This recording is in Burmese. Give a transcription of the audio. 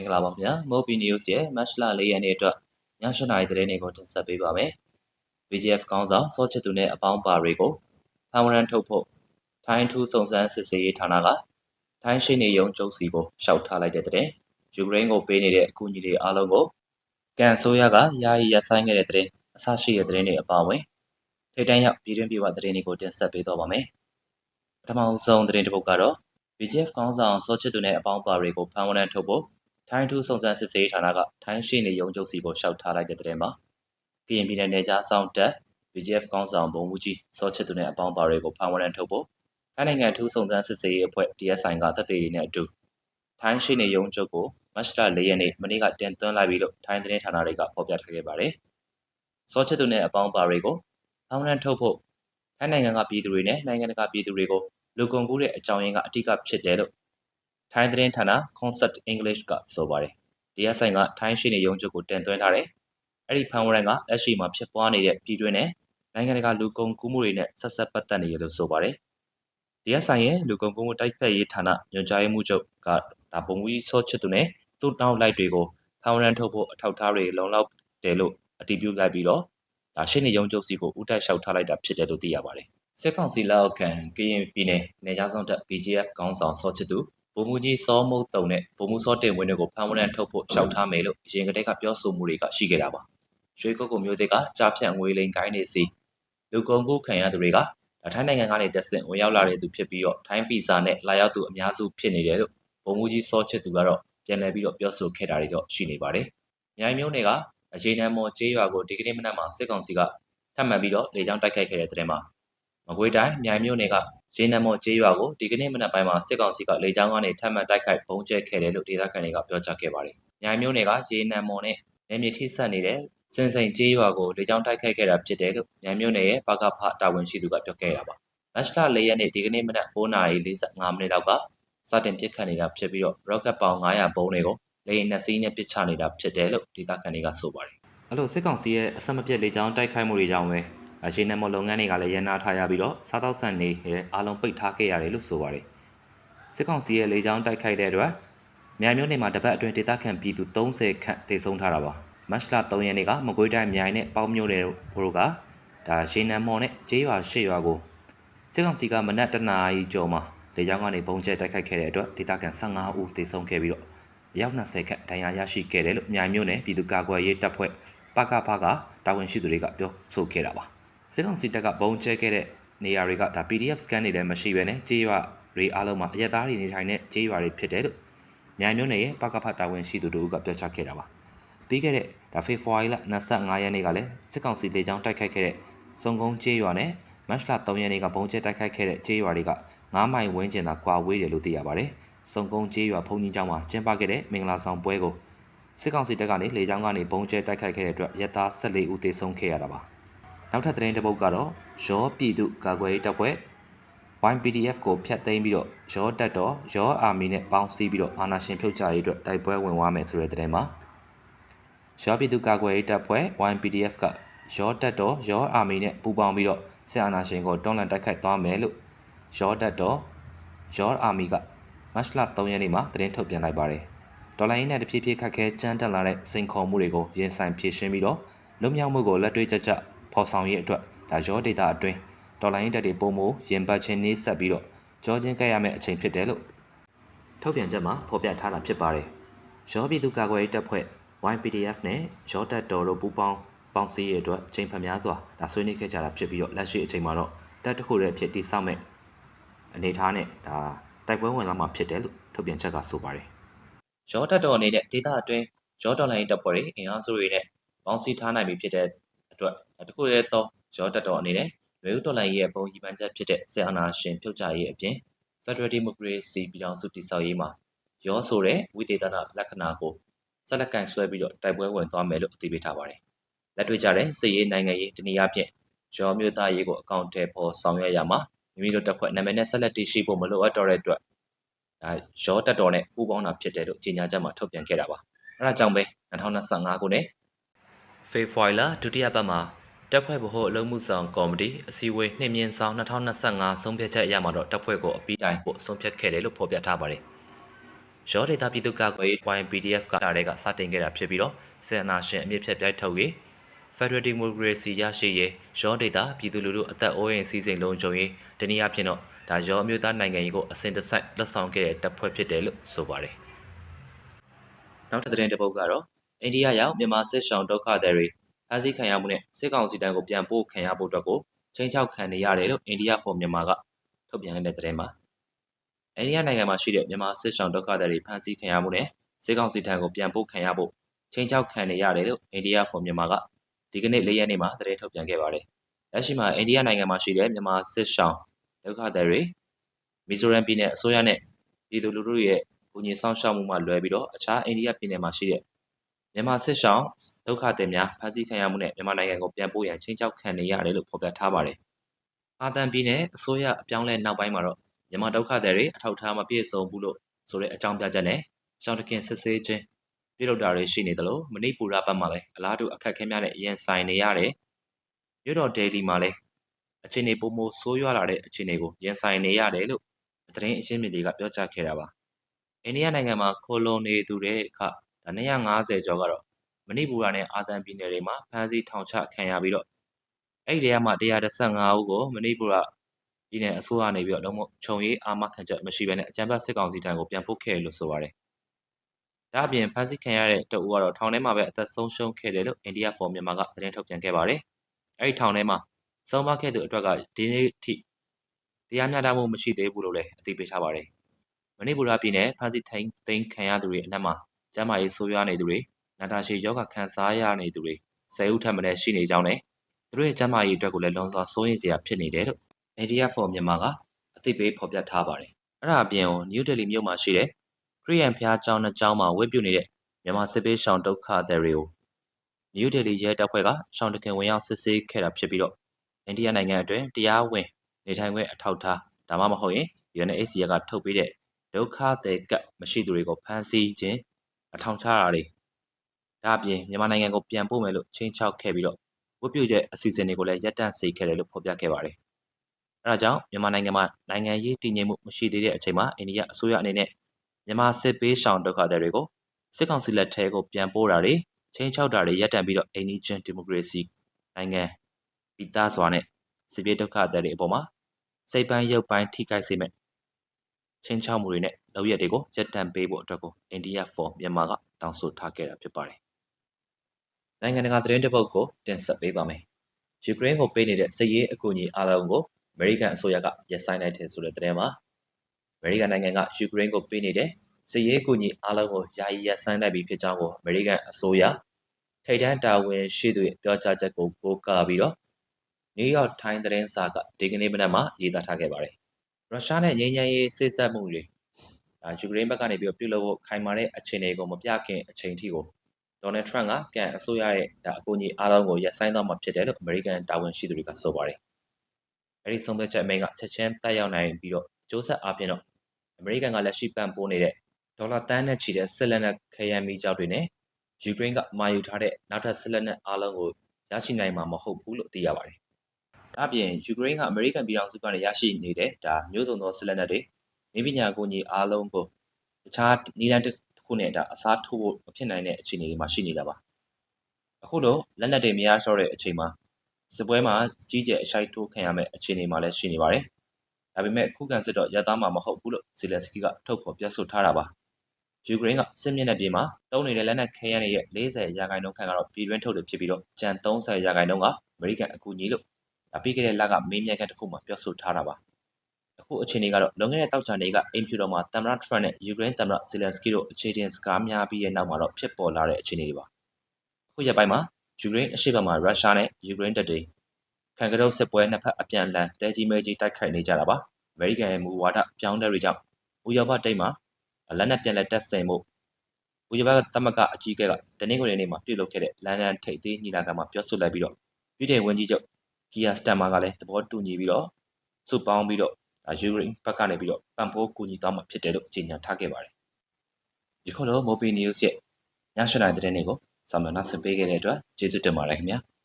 မင်္ဂလာပါခင်ဗျာ Mobi News ရဲ့ Match လ၄ရက်နေ့အတွက်ည၈နာရီသတင်းတွေကိုတင်ဆက်ပေးပါမယ်။ BGF ကောင်းဆောင်စောချစ်သူနဲ့အပေါင်းပါတွေကိုဖန်ဝရန်ထုတ်ဖို့ထိုင်းထူးစုံစမ်းစစ်ဆေးရေးဌာနကထိုင်းရှိနေရုံကျုပ်စီကိုရှောက်ထားလိုက်တဲ့တဲ့ယူကရိန်းကိုပေးနေတဲ့အကူအညီတွေအားလုံးကိုကန်ဆိုးရကယာယီရပ်ဆိုင်းခဲ့တဲ့တဲ့အဆရှိတဲ့သတင်းတွေအပါအဝင်ထိတ်တန့်ရောက်ပြည်တွင်းပြည်ပသတင်းတွေကိုတင်ဆက်ပေးတော့ပါမယ်။ပထမဆုံးသတင်းတစ်ပုဒ်ကတော့ BGF ကောင်းဆောင်စောချစ်သူနဲ့အပေါင်းပါတွေကိုဖန်ဝရန်ထုတ်ဖို့ ထိုင်းထူးစုံစမ်းစစ်ဆေးရေးဌာနကထိုင်းရှိနေရုံချုပ်စီကိုရှောက်ထားလိုက်တဲ့တဲ့မှာကရင်ပြည်နယ်နယ်ခြားဆောင်တက် BGF ကောင်းဆောင်ဘုံမူကြီးစောချစ်သူနဲ့အပေါင်းပါတွေကိုဖန်ဝရန်ထုတ်ဖို့ထိုင်းနိုင်ငံထူးစုံစမ်းစစ်ဆေးရေးအဖွဲ့ DSI ကသက်သေတွေနဲ့အတူထိုင်းရှိနေရုံချုပ်ကိုမတ်လ၄ရက်နေ့မနေ့ကတင်သွင်းလိုက်ပြီလို့ထိုင်းသတင်းဌာနတွေကဖော်ပြထားခဲ့ပါတယ်။စောချစ်သူနဲ့အပေါင်းပါတွေကိုဖန်ဝရန်ထုတ်ဖို့ထိုင်းနိုင်ငံကပြည်သူတွေနဲ့နိုင်ငံတကာပြည်သူတွေကိုလူကုန်ကူးတဲ့အကြောင်းရင်းကအထူးဖြစ်တယ်လို့ ထိုင်းသတင်းဌာန Concept English ကဆိုပါတယ်။ DSI ကထိုင်းရှိနေရုံးချုပ်ကိုတင်သွင်းထားတယ်။အဲ့ဒီဖန်ဝရန်ကလက်ရှိမှာဖြစ်ပွားနေတဲ့ပြည်တွင်းနဲ့နိုင်ငံတကာလူကုန်ကူးမှုတွေနဲ့ဆက်ဆက်ပတ်သက်နေရလို့ဆိုပါတယ်။ DSI ရဲ့လူကုန်ကူးမှုတိုက်ဖက်ရေးဌာနညွှန်ကြားရေးမှူးချုပ်ကဒါပုံကြီးဆော့ချစ်သူနဲ့သူ့တောင်းလိုက်တွေကိုဖန်ဝရန်ထုတ်ဖို့အထောက်အထားတွေလုံလောက်တယ်လို့အတည်ပြုလိုက်ပြီးတော့ဒါရှင်းနေရုံးချုပ်စီကိုဥတိုက်လျှောက်ထားလိုက်တာဖြစ်တယ်လို့သိရပါတယ်။စစ်ကောင်စီလက်အောက်ခံကရင်ပြည်နယ်နေကြားဆောင်တပ် BGF ကောင်းဆောင်ဆော့ချစ်သူ ဗိုလ်မှူးကြီးစောမုတ်တုံနဲ့ဗိုလ်မှူးစောတင်ဝင်းတို့ကိုဖမ်းဝရမ်းထုတ်ဖို့ရှောက်ထားမယ်လို့အရင်ကတည်းကပြောဆိုမှုတွေကရှိခဲ့တာပါ။ရွှေကုတ်ကုမျိုးတွေကကြားဖြတ်ငွေလိမ်ကိုင်းနေစီလူကုန်ကူးခံရသူတွေကထိုင်းနိုင်ငံကနေတက်ဆင့်ဝင်ရောက်လာတဲ့သူဖြစ်ပြီးတော့ထိုင်းဗီဇာနဲ့လာရောက်သူအများစုဖြစ်နေတယ်လို့ဗိုလ်မှူးကြီးစောချစ်သူကတော့ပြန်လည်ပြီးတော့ပြောဆိုခဲ့တာတွေတော့ရှိနေပါတယ်။မြိုင်မျိုးနယ်ကအခြေနံမော်ကျေးရွာကိုဒီကနေ့မနက်မှာစစ်ကောင်စီကထပ်မံပြီးတော့လေကြောင်းတိုက်ခိုက်ခဲ့တဲ့တဲ့မှာမကွေးတိုင်းမြိုင်မြို့နယ်က ရေနံမော်ကျေးရွာကိုဒီကနေ့မနက်ပိုင်းမှာစစ်ကောင်စီကလေကြောင်းကနေထပ်မံတိုက်ခိုက်ပုံကျဲခဲ့တယ်လို့ဒေသခံတွေကပြောကြားခဲ့ပါတယ်။မြိုင်မြို့နယ်ကရေနံမော်နဲ့နယ်မြေထိစပ်နေတဲ့စင်စိန်ကျေးရွာကိုလေကြောင်းတိုက်ခိုက်ခဲ့တာဖြစ်တယ်လို့မြိုင်မြို့နယ်ရဲ့ပကဖတာဝန်ရှိသူကပြောခဲ့တာပါ။မတ်လ၄ရက်နေ့ဒီကနေ့မနက်9:45မိနစ်လောက်ကစတင်ပစ်ခတ်နေတာဖြစ်ပြီးတော့ rocket ပေါင်း900ဘုံတွေကိုလေယာဉ်နှစ်စီးနဲ့ပစ်ချနေတာဖြစ်တယ်လို့ဒေသခံတွေကဆိုပါတယ်။အဲ့လိုစစ်ကောင်စီရဲ့အဆက်မပြတ်လေကြောင်းတိုက်ခိုက်မှုတွေကြောင့်ပဲအ ရှိနေမလုပ်ငန်းတွေကလည်းရန်နာထားရပြီးတော့စားတောက်ဆန်နေရဲ့အားလုံးပိတ်ထားခဲ့ရတယ်လို့ဆိုပါတယ်စစ်ကောင်စီရဲ့လေကြောင်းတိုက်ခိုက်တဲ့အတွက်မြိုင်မြို့နယ်မှာတပတ်အတွင်းဒေသခံပြည်သူ30ခန့်တေဆုံးထားတာပါမတ်လ3ရက်နေ့ကမကွေးတိုင်းမြိုင်နဲ့ပေါင်းမြို့နယ်တို့ကဒါရေနံမော်နဲ့ကျေးရွာရှေ့ရွာကိုစစ်ကောင်စီကမနက်တနာရီကျော်မှာလေကြောင်းကနေပုံကျဲတိုက်ခိုက်ခဲ့တဲ့အတွက်ဒေသခံ15ဦးသေဆုံးခဲ့ပြီးတော့ရောက်20ခန့်ဒဏ်ရာရရှိခဲ့တယ်လို့မြိုင်မြို့နယ်ပြည်သူ့ကာကွယ်ရေးတပ်ဖွဲ့ပကဖကတာဝန်ရှိသူတွေကပြောဆိုခဲ့တာပါ စစ်ကောင်စီတပ်ကပုံကျဲခဲ့တဲ့နေရာတွေကဒါ PDF scan တွေလည်းမရှိဘဲနဲ့ကြေးရွာတွေအားလုံးမှာအရက်သားတွေနေထိုင်တဲ့ကြေးရွာတွေဖြစ်တယ်လို့မြိုင်မြို့နယ်ရဲ့ပကဖတာဝန်ရှိသူတို့ကပြောကြားခဲ့တာပါပြီးခဲ့တဲ့ဒါဖေဖော်ဝါရီလ25ရက်နေ့ကလည်းစစ်ကောင်စီလေကြောင်းတိုက်ခိုက်ခဲ့တဲ့စုံကုန်းကြေးရွာနဲ့မတ်လ3ရက်နေ့ကဘုံကျဲတိုက်ခိုက်ခဲ့တဲ့ကြေးရွာတွေက9မိုင်ဝန်းကျင်သာကွာဝေးတယ်လို့သိရပါတယ်စုံကုန်းကြေးရွာဘုံကြီးကျောင်းမှာကျင်းပခဲ့တဲ့မင်္ဂလာဆောင်ပွဲကိုစစ်ကောင်စီတပ်ကနေလေကြောင်းကနေဘုံကျဲတိုက်ခိုက်ခဲ့တဲ့အတွက်ရဲသား14ဦးသေဆုံးခဲ့ရတာပါ နောက်ထပ်သတင်းတစ်ပုဒ်ကတော့ရောပြည်သူကာကွယ်ရေးတပ်ဖွဲ့ YPDF ကိုဖျက်သိမ်းပြီးတော့ရောတက်တော်ရောအာမီနဲ့ပေါင်းစည်းပြီးတော့အာဏာရှင်ဖြုတ်ချရေးအတွက်တိုက်ပွဲဝင်သွားမယ်ဆိုတဲ့သတင်းမှာရောပြည်သူကာကွယ်ရေးတပ်ဖွဲ့ YPDF ကရောတက်တော်ရောအာမီနဲ့ပူးပေါင်းပြီးတော့စစ်အာဏာရှင်ကိုတွန်းလှန်တိုက်ခိုက်သွားမယ်လို့ရောတက်တော်ရောအာမီကမတ်လ3ရက်နေ့မှာသတင်းထုတ်ပြန်လိုက်ပါတယ်ဒေါ်လာရင်းနဲ့တဖြည်းဖြည်းခက်ခဲကြမ်းတက်လာတဲ့စိန်ခေါ်မှုတွေကိုရင်ဆိုင်ဖြေရှင်းပြီးတော့လွတ်မြောက်မှုကိုလက်တွေ့ကျကျ ဖော်ဆောင်ရေးအတွက်ဒါရောဒေတာအတွင်းဒေါ်လာရင်းတက်တွေပုံမိုရင်ပတ်ချင်းနှေးဆက်ပြီးတော့ကြောချင်းကဲရမယ့်အချိန်ဖြစ်တယ်လို့ထုတ်ပြန်ချက်မှာဖော်ပြထားတာဖြစ်ပါတယ်။ရောပြည်သူကာကွယ်ရေးတပ်ဖွဲ့ YPDF နဲ့ရောတပ်တော်တို့ပူးပေါင်းပေါင်းစည်းရေးအတွက်ချိန်ဖန်များစွာဒါဆွေးနွေးခဲ့ကြတာဖြစ်ပြီးတော့လက်ရှိအချိန်မှာတော့တပ်တစ်ခုတည်းဖြစ်တိစောက်မဲ့အနေထားနဲ့ဒါတိုက်ပွဲဝင်လာမှာဖြစ်တယ်လို့ထုတ်ပြန်ချက်ကဆိုပါတယ်။ရောတပ်တော်အနေနဲ့ဒေသအတွင်းရောတော်လိုင်းတပ်ဖွဲ့တွေအင်အားစုတွေနဲ့ပေါင်းစည်းထားနိုင်ပြီဖြစ်တဲ့ အတွက်တခုတည်းသောရောတက်တော်အနေနဲ့ရွေးဦးတော်လှန်ရေးရဲ့ပုံကြီးပန်းချက်ဖြစ်တဲ့ဆီအာနာရှင်ဖြုတ်ချရေးအပြင် Federal Democracy ပြည်ထောင်စုတည်ဆောက်ရေးမှာရောဆိုတဲ့ဝိသေသနာလက္ခဏာကိုဆက်လက်ကန်ဆွဲပြီးတော့တိုက်ပွဲဝင်သွားမယ်လို့အသိပေးထားပါတယ်။လက်တွေ့ကြတဲ့စစ်ရေးနိုင်ငံရေးတနည်းအားဖြင့်ရောမျိုးသားရေးကိုအကောင့်ထဲပေါ်ဆောင်ရွက်ရမှာမိမိတို့တပ်ဖွဲ့နာမည်နဲ့ဆက်လက်တည်ရှိဖို့မလိုအပ်တော့တဲ့အတွက်ဒါရောတက်တော်နဲ့ပူးပေါင်းတာဖြစ်တယ်လို့ကြေညာချက်မှာထုတ်ပြန်ခဲ့တာပါ။အဲဒါကြောင့်ပဲ2025ခုနှစ် ဖေဖော်ဝါရီလဒုတိယပတ်မှာတပ်ဖွဲ့ဗဟိုအလုံးမှုဆောင်ကော်မတီအစည်းအဝေးနှင့်မြင့်ဆောင်2025ဆုံးဖြတ်ချက်အရမှာတော့တပ်ဖွဲ့ကိုအပြီးတိုင်ဖို့ဆုံးဖြတ်ခဲ့တယ်လို့ဖော်ပြထားပါတယ်။ရောဒေတာပြည်သူ့ကာကွယ်ရေး YPDF ကလာတဲ့ကစတင်ခဲ့တာဖြစ်ပြီးတော့စစ်အာဏာရှင်အမြင့်ဖြတ်ပြိုက်ထုတ်ရေး Federal Democracy ရရှိရေးရောဒေတာပြည်သူလူထုအသက်အိုးအိမ်စီးစိမ်လုံးကြုံရေးတနည်းအားဖြင့်တော့ဒါရောအမျိုးသားနိုင်ငံရေးကိုအစဉ်တစိုက်လက်ဆောင်ခဲ့တဲ့တပ်ဖွဲ့ဖြစ်တယ်လို့ဆိုပါတယ်။နောက်ထပ်သတင်းတစ်ပုဒ်ကတော့ အိန္ဒိယရောက်မြန်မာစစ်ရှောင်းဒုက္ခသည်တွေဖမ်းဆီးခံရမှုနဲ့စစ်ကောင်စီတန်းကိုပြန်ပို့ခံရဖို့အတွက်ကိုချိန်ချောက်ခံနေရတယ်လို့အိန္ဒိယဖော်မြန်မာကထုတ်ပြန်တဲ့သတင်းမှာအိန္ဒိယနိုင်ငံမှာရှိတဲ့မြန်မာစစ်ရှောင်းဒုက္ခသည်တွေဖမ်းဆီးခံရမှုနဲ့စစ်ကောင်စီထံကိုပြန်ပို့ခံရဖို့ချိန်ချောက်ခံနေရတယ်လို့အိန္ဒိယဖော်မြန်မာကဒီကနေ့၄ရက်နေ့မှာသတင်းထုတ်ပြန်ခဲ့ပါတယ်။လက်ရှိမှာအိန္ဒိယနိုင်ငံမှာရှိတဲ့မြန်မာစစ်ရှောင်းဒုက္ခသည်တွေမီဇိုရမ်ပြည်နယ်အစိုးရနဲ့ပြည်သူလူထုရဲ့ကူညီဆောင်ရှောက်မှုမှလွယ်ပြီးတော့အခြားအိန္ဒိယပြည်နယ်မှာရှိတဲ့ မြန်မာစစ်ရှောင်းဒုက္ခသည်များဖမ်းဆီးခံရမှုနဲ့မြန်မာနိုင်ငံကိုပြန်ပို့ရန်ချင်းချောက်ခံနေရတယ်လို့ဖော်ပြထားပါတယ်။အာသံပြည်နယ်အစိုးရအပြောင်းလဲနောက်ပိုင်းမှာတော့မြန်မာဒုက္ခသည်တွေအထောက်အထားမပြည့်စုံဘူးလို့ဆိုတဲ့အကြောင်းပြချက်နဲ့ရှောင်းတခင်စစ်ဆေးခြင်းပြုလုပ်တာတွေရှိနေသလိုမဏိပူရဘက်မှာလည်းအလားတူအခက်အခဲများနဲ့ရင်ဆိုင်နေရတယ်။မြို့တော်ဒေလီမှာလည်းအခြေအနေပုံမဆိုးရွားလာတဲ့အခြေအနေကိုရင်ဆိုင်နေရတယ်လို့သတင်းအရှင်းမြစ်တွေကပြောကြားခဲ့တာပါ။အိန္ဒိယနိုင်ငံမှာခိုလုံနေသူတွေကဒါ 250ကျော်ကတော့မဏိပူရနဲ့အာသံပြည်နယ်တွေမှာဖမ်းဆီးထောင်ချခံရပြီးတော့အဲ့ဒီထဲမှာ115ဦးကိုမဏိပူရပြည်နယ်အစိုးရနေပြီးတော့လုံးဝခြုံရေးအာမခံချက်မရှိဘဲနဲ့အကြမ်းဖက်စစ်ကောင်စီထံကိုပြန်ပို့ခဲ့လို့ဆိုပါတယ်။ဒါအပြင်ဖမ်းဆီးခံရတဲ့တအူကတော့ထောင်ထဲမှာပဲအသက်ဆုံးရှုံးခဲ့တယ်လို့အိန္ဒိယဖော်မြန်မာကသတင်းထုတ်ပြန်ခဲ့ပါတယ်။အဲ့ဒီထောင်ထဲမှာဆုံးမခဲ့သူအတွက်ကဒီနေ့ထိတရားမျှတမှုမရှိသေးဘူးလို့လည်းအသိပေးထားပါတယ်။မဏိပူရပြည်နယ်ဖမ်းဆီးထိန်သိမ်းခံရသူတွေအနက်မှာ ကျန်းမာရေးဆိုးရွားနေသူတွေနာတာရှည်ယောဂခံစားရနေသူတွေဆယ်ဦးထက်မနည်းရှိနေကြောင်းနဲ့သူတို့ရဲ့ကျန်းမာရေးအတွက်ကိုလည်းလွန်စွာစိုးရိမ်စရာဖြစ်နေတယ်လို့ ADF for မြန်မာကအသိပေးဖော်ပြထားပါတယ်။အဲ့ဒါအပြင်ကိုနယူးဒေလီမြို့မှာရှိတဲ့ခရီးယန်ဖျားကျောင်းနှစ်ကျောင်းမှာဝတ်ပြုနေတဲ့မြန်မာစစ်ပေးရှောင်းဒုက္ခသည်တွေကိုနယူးဒေလီရဲတပ်ဖွဲ့ကရှောင်းတခင်ဝင်ရောက်စစ်ဆေးခဲ့တာဖြစ်ပြီးတော့အိန္ဒိယနိုင်ငံအတွင်းတရားဝင်နေထိုင်ခွင့်အထောက်ထားဒါမှမဟုတ်ရင် UNHCR ကထုတ်ပေးတဲ့ဒုက္ခသည်ကမရှိသူတွေကိုဖမ်းဆီးခြင်း အထောင်ချတာတွေဒါအပြင်မြန်မာနိုင်ငံကိုပြန်ပို့မယ်လို့ချင်းချောက်ခဲ့ပြီးတော့ဝတ်ပြုချက်အစီအစဉ်တွေကိုလည်းရပ်တန့်စေခဲ့တယ်လို့ဖော်ပြခဲ့ပါတယ်။အဲဒါကြောင့်မြန်မာနိုင်ငံမှာနိုင်ငံရေးတည်ငြိမ်မှုမရှိသေးတဲ့အချိန်မှာအိန္ဒိယအစိုးရအနေနဲ့မြန်မာစစ်ပေးရှောင်ဒုက္ခသည်တွေကိုစစ်ကောင်စီလက်ထဲကိုပြန်ပို့တာတွေချင်းချောက်တာတွေရပ်တန့်ပြီးတော့အိန္ဒိချင်းဒီမိုကရေစီနိုင်ငံပြီးသားစွာနဲ့စစ်ပြေးဒုက္ခသည်တွေအပေါ်မှာစိတ်ပိုင်းရုပ်ပိုင်းထိခိုက်စေမဲ့ ချင်းချောက်မှုတွေနဲ့လောက်ရက်တွေကိုရပ်တန့်ပေးဖို့အတွက်ကို India for မြန်မာကတောင်းဆိုထားခဲ့တာဖြစ်ပါတယ်။နိုင်ငံတကာသတင်းတစ်ပုဒ်ကိုတင်ဆက်ပေးပါမယ်။ယူကရိန်းကိုပေးနေတဲ့စစ်ရေးအကူအညီအားလုံးကိုအမေရိကန်အစိုးရကရပ်ဆိုင်းလိုက်တယ်ဆိုတဲ့သတင်းမှာအမေရိကန်နိုင်ငံကယူကရိန်းကိုပေးနေတဲ့စစ်ရေးအကူအညီအားလုံးကိုယာယီရပ်ဆိုင်းလိုက်ပြီးဖြစ်ကြောင်းကိုအမေရိကန်အစိုးရထိပ်တန်းတာဝန်ရှိသူရဲ့ပြောကြားချက်ကိုကိုးကားပြီးတော့နယူးယောက်ထိုင်းသတင်းစာကဒီကနေ့မနက်မှာရေးသားထားခဲ့ပါတယ်။ ရုရှားနဲ့ငြိမ်းချမ်းရေးစစ်ဆက်မှုတွေဒါယူကရိန်းဘက်ကနေပြီးပြုလုပ်ဖို့ခိုင်မာတဲ့အခြေအနေကိုမပြခင်အချိန်ထိကိုဒေါ်နယ်ထရန့်ကကန်အစိုးရရဲ့ဒါအကူအညီအားလုံးကိုရပ်ဆိုင်းသွားမှာဖြစ်တယ်လို့အမေရိကန်တာဝန်ရှိသူတွေကဆိုပါတယ်။အဲဒီဆုံးဖြတ်ချက်အမိန့်ကချက်ချင်းတက်ရောက်နိုင်ပြီးတော့စ조사အားဖြင့်တော့အမေရိကန်ကလက်ရှိပံ့ပိုးနေတဲ့ဒေါ်လာတန်းနဲ့ချီတဲ့စစ်လက်နက်ခရမ်းမီကြောက်တွေနဲ့ယူကရိန်းကမာယူထားတဲ့နောက်ထပ်စစ်လက်နက်အားလုံးကိုရရှိနိုင်မှာမဟုတ်ဘူးလို့သိရပါတယ်။ဒါ့ အပြင်ယူကရိန်းကအမေရိကန်ပြည်ထောင်စုကနေရရှိနေတဲ့ဒါမျိုးစုံသောစစ်လက်နက်တွေနေပညာကိုညီအားလုံးကိုတခြားနည်းလမ်းတစ်ခုနဲ့ဒါအစားထိုးဖို့မဖြစ်နိုင်တဲ့အခြေအနေတွေမှာရှိနေတာပါအခုတော့လက်နက်တွေမရတော့တဲ့အချိန်မှာစစ်ပွဲမှာကြီးကျယ်အရှိုက်ထိုးခံရမယ့်အခြေအနေမှာလည်းရှိနေပါတယ်ဒါပေမဲ့ခုခံစစ်တော့ရသားမှာမဟုတ်ဘူးလို့ဇီလန်စကီကထုတ်ဖော်ပြောဆိုထားတာပါယူကရိန်းကစစ်မျက်နှာပြင်မှာတုံးနေတဲ့လက်နက်ခဲယမ်းတွေရဲ့40ရာခိုင်နှုန်းခန့်ကတော့ပြည်တွင်းထုတ်တွေဖြစ်ပြီးတော့ကျန်30ရာခိုင်နှုန်းကအမေရိကန်အကူအညီလို့ ပြီးခဲ့တဲ့လကမေးမြန်းခန်းတစ်ခုမှာပြောဆိုထားတာပါအခုအခြေအနေကတော့လွန်ခဲ့တဲ့တောက်ချာနေကအိမ်ဖြူတော်မှာသမ္မတထရန့်နဲ့ယူကရိန်းသမ္မတဇီလန်စကီတို့အခြေတင်စကားများပြီးတဲ့နောက်မှာတော့ဖြစ်ပေါ်လာတဲ့အခြေအနေတွေပါအခုရက်ပိုင်းမှာယူကရိန်းအရှေ့ဘက်မှာရုရှားနဲ့ယူကရိန်းတပ်တွေခံကတုပ်စစ်ပွဲနှစ်ဖက်အပြန်အလှန်တဲကြီးမဲကြီးတိုက်ခိုက်နေကြတာပါအမေရိကန်ရဲ့မူဝါဒပြောင်းလဲတွေကြောင့်ဥရောပတိတ်မှာလက်နက်ပြန်လက်တက်ဆင်မှုဥရောပသမဂ္ဂအကြီးအကဲကတနင်္ဂနွေနေ့မှာပြုလုပ်ခဲ့တဲ့လန်ဒန်ထိပ်သီးညီလာခံမှာပြောဆိုလိုက်ပြီးတော့ပြည်ထောင်ဝန်ကြီးချုပ် ကီယာစတန်မာကလည်းသဘောတူညီပြီးတော့စုပေါင်းပြီးတော့ယူကရိန်းဘက်ကနေပြီးတော့ပံ့ပိုးကူညီသွားမှာဖြစ်တယ်လို့ကြေညာထားခဲ့ပါတယ်။ဒီခုလို Mobi News ရဲ့ည7:00နာရီသတင်းတွေကိုစာမျက်နှာဆင်ပေးခဲ့တဲ့အတွက်ကျေးဇူးတင်ပါတယ်ခင်ဗျာ။